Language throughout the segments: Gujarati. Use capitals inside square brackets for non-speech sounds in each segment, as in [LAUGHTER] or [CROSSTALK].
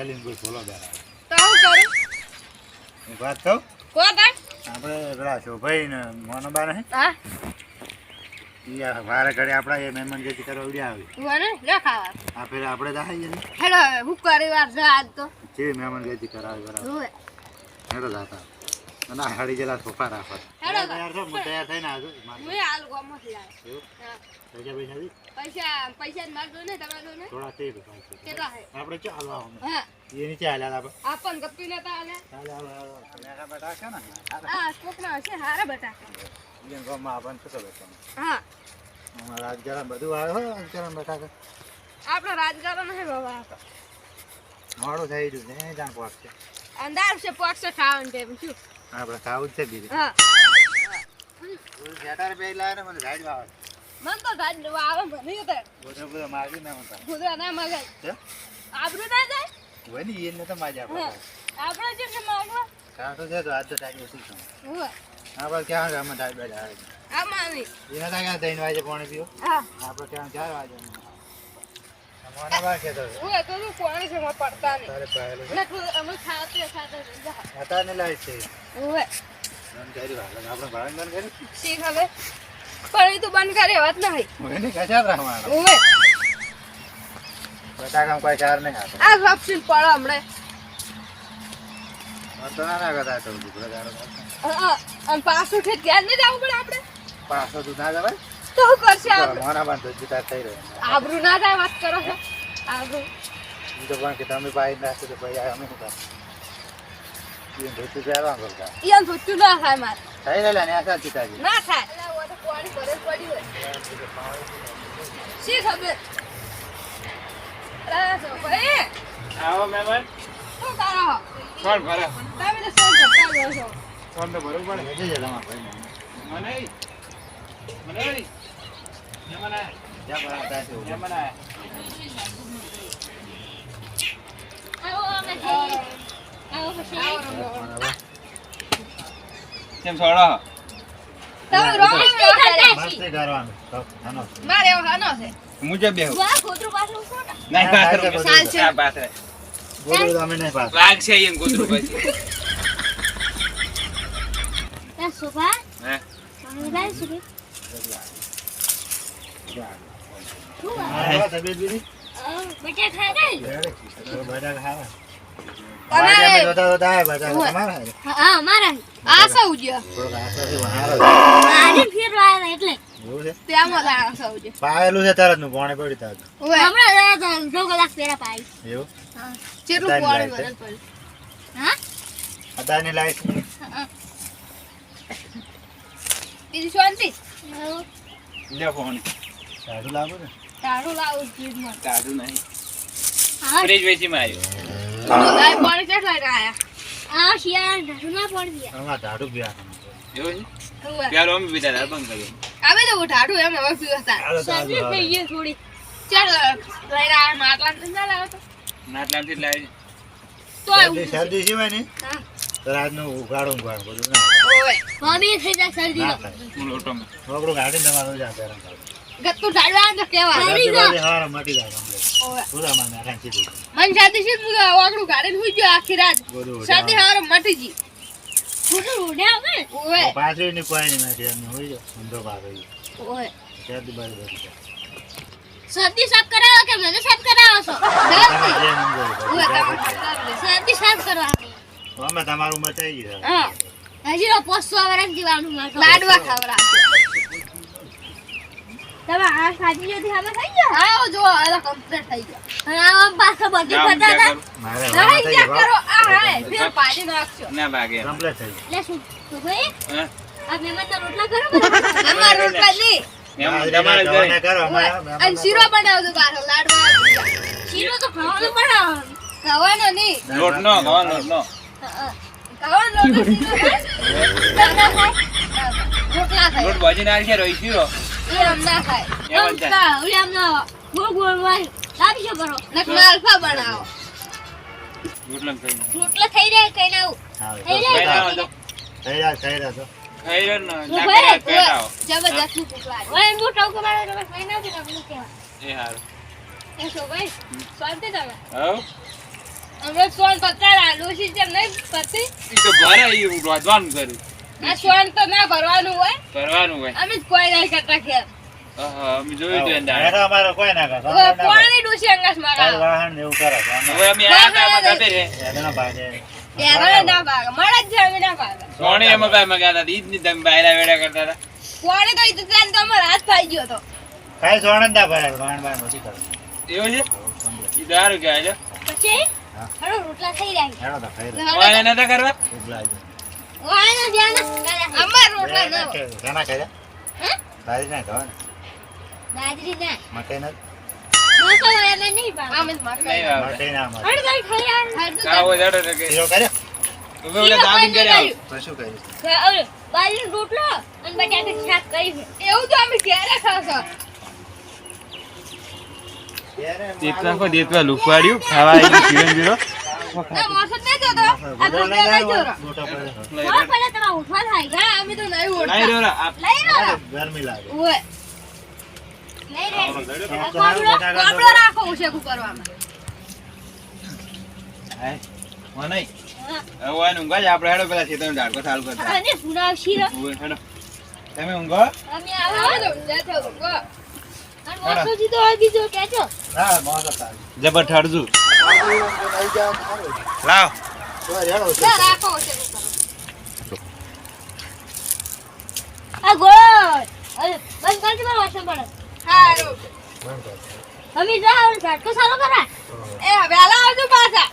ખાલી ને કોઈ ફોલો બેરા તો હું કરું? હું વાત કહું? કો તાર આપણે પેલા શોભાઈ ને મોનબા નહીં હા? ઈ વારે ઘરે આપણા એ મહેમાન ગતિ કરવા ઉડ્યા આવી. મને? લે ખાવા. આ ફેર આપણે તો ને હેલો હું કરી વાર આજ તો. જે મહેમાન ગતિ કરાવી બરાબર. હેડો જાતા. અને હાડી જેલા સોફા રાખો તૈયાર છો હું તૈયાર થઈને આવજો હું હાલ ગોમાંથી લાવ હા. પૈસા પૈસા દી? પૈસા પૈસા માગજો ને તમારે ને. થોડા તે કેટલા હે? આપણે ચાલો હું હા. એ નીચે હાલ્યા આપણે. આપણ ગપ્પી નતા આલે ચાલો હાલો હાલો. બેટા છે ને? આ કોકના છે હારા બટા ઈયન ગામમાં આપણને શું ખબર તમને હા. અમારા રાજગરા બધું આવે હો રાજગરા બેટા આપણો રાજકારણ હે બાબા. મોડું થઈ ગયું ને જાણ પહોંચશે અંધાર છે પોક્ષ ખાવાનું ટેમ શું? આપણે ખાવું જ છે બીજું. હા. જેટાર બે લાવે મને સાઈડ આવે મન તો ગાજ લેવા આવે મને તો. બધું બધું માગી ના મને કુદરા ના મગાય હે? આબરૂ ના જાય? હોય ને એને તો માજા આપણે. આપણે માગવા? કાં તો છે તો આજ તો ટાઈમ ઓછી છે આપણે ક્યાં ગામમાં ટાઈમ બેઠ આવે? આમાં નહીં એના ત્યાં દઈને વાગે પાણી પીવો હા. આપણે ક્યાં ચાર વાગે. પાછું છે ત્યાં નહીં જવું પડે આપણે? પાછો તું ના જવાય? શું કરશે મોના બાંધ તો જીતા થઈ રહ્યો આબરૂ ના થાય વાત કરો છો? આબરૂ. તો પણ કે તમે પાઈ નાખો તો પછી અમે શું કામ? એ ધોતું પહેરવા કરતા. ઈયાન ભૂતું ના થાય માર. થઈ રહેલા ને આશા જીતાજી ના થાય. પાણી ભરે પડી હોય શી ખબર ભાઈ. આવો મહેમાન. શું કરો કોણ ભરે. તમે તો શું કરતા છો. ફોન તો ભરવું પડે. મને? કેમ છોડો. મારે હાનો છે. મુજબ બેહું. નહીં. વાઘ છે એમ કૂતરું પછી. હા. પાયેલું છે તરતનું પાણી પડ્યું તારું. એવું કેટલું પાણી લાઈટ ભરેલ છે? લાઈટ બીજી શાંતિ લે ફોન ને? તારું લાવું ફ્રીજમાં કાઢું નહીં. ફ્રીજ વેચીમાં આવ્યું. બધાય પાણી કેટલા આયા આમાં ઢાઢું બી આખું. એવું છે? પેલો અમે પીતા હતા બંધ કર્યું. આવે તો એમ હવે. ચાલ લઈને આ માટલા ને ના લાવો તો નાટલામથી જ લાવી તો શરદી સિવાય ને હા. તો બધું ના. ઓવે ના થાય. હું લોટો આપણું ગાડી તમારું જ આપે રંગ કાઢું. ઢાળવા તો કેવા બધી બાજુ હાર મટી જાય. ઓવે પૂરા માં નાખાય સીધું. મન શાદી છે તું વાકડું ગાડી હું ગયો આખી રાત. શાદી હાર મટી જી ઓવે પાછળની. કોઈ ની નથી અમે હોય જો ઊંધો ભાગ ઓય. શરદી બાજુ બધી શરદી સાફ કરાવો કે મને સાફ કરાવો છો? જે જાય. શરદી સાફ કરવા. અમે તમારું મચાઈ ગયું હા. હજી તો વરસ જીવાનું મારે લાડવા ખવરા. તમે આ શાદી જોથી હવે થઈ ગયો આવો જો આ કમ્પ્લીટ થઈ ગયો. અને આ પાછો બધી મારે નહીં ચેક કરો. આ હાય ફેર પાડી ના કમ્પ્લીટ થઈ. શું ભાઈ? આ રોટલા કરો [LAUGHS] અમાર રોટલા શીરો બનાવજો પાછો લાડવા. શીરો તો ખાવાનું બનાવવાનું ખાવાનો નહીં. ખાવાનો લોટો? ના રોટલા ખાય લોટ ભાજી નાખી રહી શીરો એ આમ ના ખાય એમ જ થાય. ઓલી આમનો ગોળ ગોળ વાળી લાવી છો બરો નક માલફા બનાવો રોટલો ખાઈ રોટલા થઈ રહ્યા કઈ ના થઈ તો. થઈ રહ્યા, થઈ રહ્યા તો. ખાઈ રહ્યો ને, ખાઈ ઓવે, લાવો. જબરદસ્ત ભૂખ ઓય હું ટોકો મારે તમે કઈ નાખી નાખું કેવા એ હારું. એ શું ભાઈ શાંતિ તમે હઉ? અમે સોન પત્તા ડોશી જેમ નહીં પતિ. ઈ તો ભરે ઈ રોધવાનું કરું આ સોન તો ના ભરવાનું હોય. ભરવાનું હોય. અમે કોઈ નહીં કરતા અમે જોયું હતું એને. એનો અમારો કોઈ ના કરે હવે પાણી અંગાસ મારા? વાહન એવું કરે હવે અમે આયા તા આમાં જતે એના ભાગે. એરણે ના ભાગે. મળે જ અમે ના ભાગે. સોણી અમે ભાઈ મગાતા હતા. ઈ ની તમે બહાર વેડા કરતા હતા. કોણે તો ઈદ તો ત્યાં હાથ ફાઈ ગયો હતો. કાંઈ સોણ ના ભરાય. એવું છે? ઈ તો કહેવાય લ્યો. પછી? હા. હળો રોટલા થઈ જાય હેડો તો ખાઈ લે વાયલા નતા કરવા? ઉભલા છે. વાયના ધ્યાન અમાર રોટલા ઘણા ખાઈ હે? તારી ના ખાવા ને ના. મકાઈ ના મોસો એને નહીં ભાવે. અમે જ મકાઈ નહીં આવડે. મકાઈ ના મળે. હળ ભાઈ ખાઈ રોટલો અને બટાકા શાક કરી એવું તો અમે ક્યારે ખાશો. દેતવા કો દેતવા લુકવાડ્યું ખાવા આવી જીવન જીરો. આપડે હેડો પેલા ખેતરનો ડાળકો ચાલુ કરતા. તમે ઊંઘો. જબર ઠાડજુ લાવ. આ ગોળ. અરે બંધ કરજો મારો વાસણ પડે? હારું. અમે જાવ ઝટકો સારો કરા એ વહેલા આવજો પાછા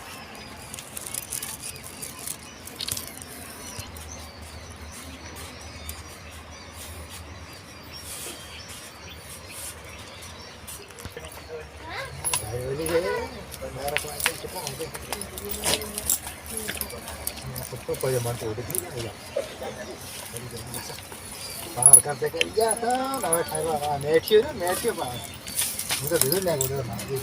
ભાઈ ઓલી છે, પણ મારા પાસે છે પણ હવે. પપ્પો પડ્યો મને તો ઉડી ગઈ ને બધા. બહાર કરતે કરી ગયા હતા. હવે ખાવા મેઠ્યો ને, મેઠ્યો બહાર. હું તો કીધું ને ઉડે મારી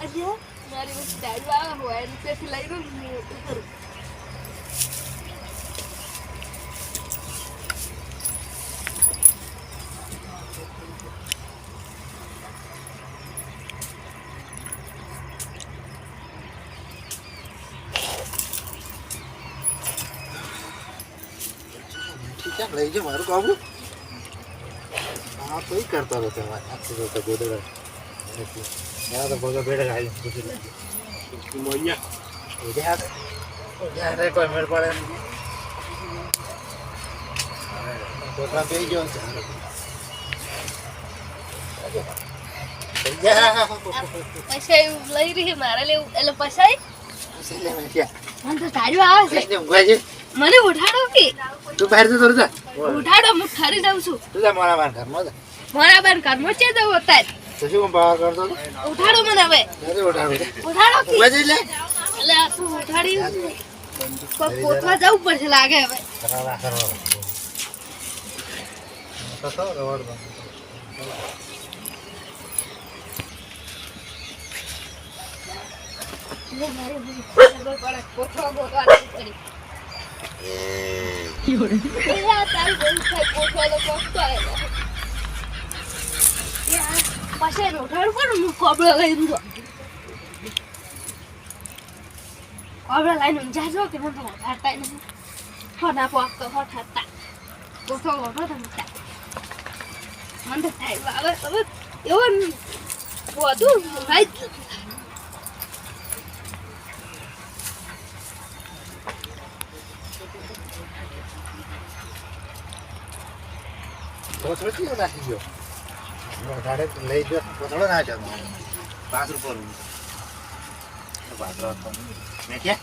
આજે મારી દારૂ આવે હોય પેથી લઈ લઉં છે લઈ જાઓ મારું કાબુ હા તો એ કરતો હતો તમારે આખું તો ગોદડા ત્યાં તો ભગા બેડે ખાઈ પૂછી લે ઉદ્યા ઉદ્યા રે કોઈ મેળ પડે છોકરા બેસી ગયો છે પૈસા એવું લઈ રહી મારે લેવું. એટલે પૈસા પછી લે મેં ક્યાં? મને તો દારૂ આવે છે? મને ઉઠાડો કે તું બહાર જતો રહે. ઉઠાડો હું ઠરી દઉં છું તું જા મારા બાર ઘરમાં જા. મારા બાર ઘરમાં છે દઉં અત્યારે તો શું બહાર કરતો ઉઠાડો મને હવે ઉઠાડું. ઉઠાડો કે ઊંઘવા જઈ લે. એટલે આ શું ઉઠાડી કોઈ પોતવા જવું પડશે લાગે હવે કરાવા કરવા. તો તો રવાડ. ખબર પડે પોતવા પોતવા નહીં તો પાછળ ઉઠાડવું પડે હું કોબળો લઈને જો કોબળો લઈને ઊંઝા જો કે મને તો ઉઠાડતા નહીં ફોના ઉઠાડતા પોતવા મોટો થતા મને તો થાય હવે હવે એવો બધું ભાઈ કોથળો નાખી ગયો? લઈ ગયો કોથળો ના જતો. પાંચ હતો. એ?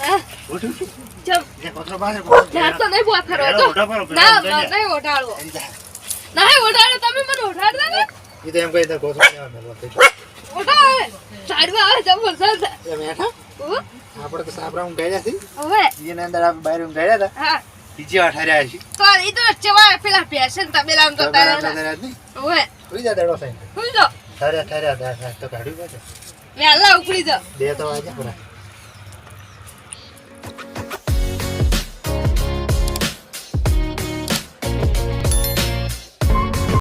હા, એ કોથળો બહાર, કોથળો ત્યાં તો હતો ગયો. સાપરા છે. હવે. એની અંદર બહાર ઊંઘાડ્યા હતા. બીજી અઠાર્યા છે. તો એ તો ચવા પેલા પેશન તબેલા તો તો તારા બરાબર ઉઈ જ જા દાડો સાઈડ. હું તો ઠર્યા, ઠર્યા, ઠર્યા, તો કાઢ્યું પાછું. વહેલા ઉપડી જાઓ બે તો વાગ્યા પૂરા.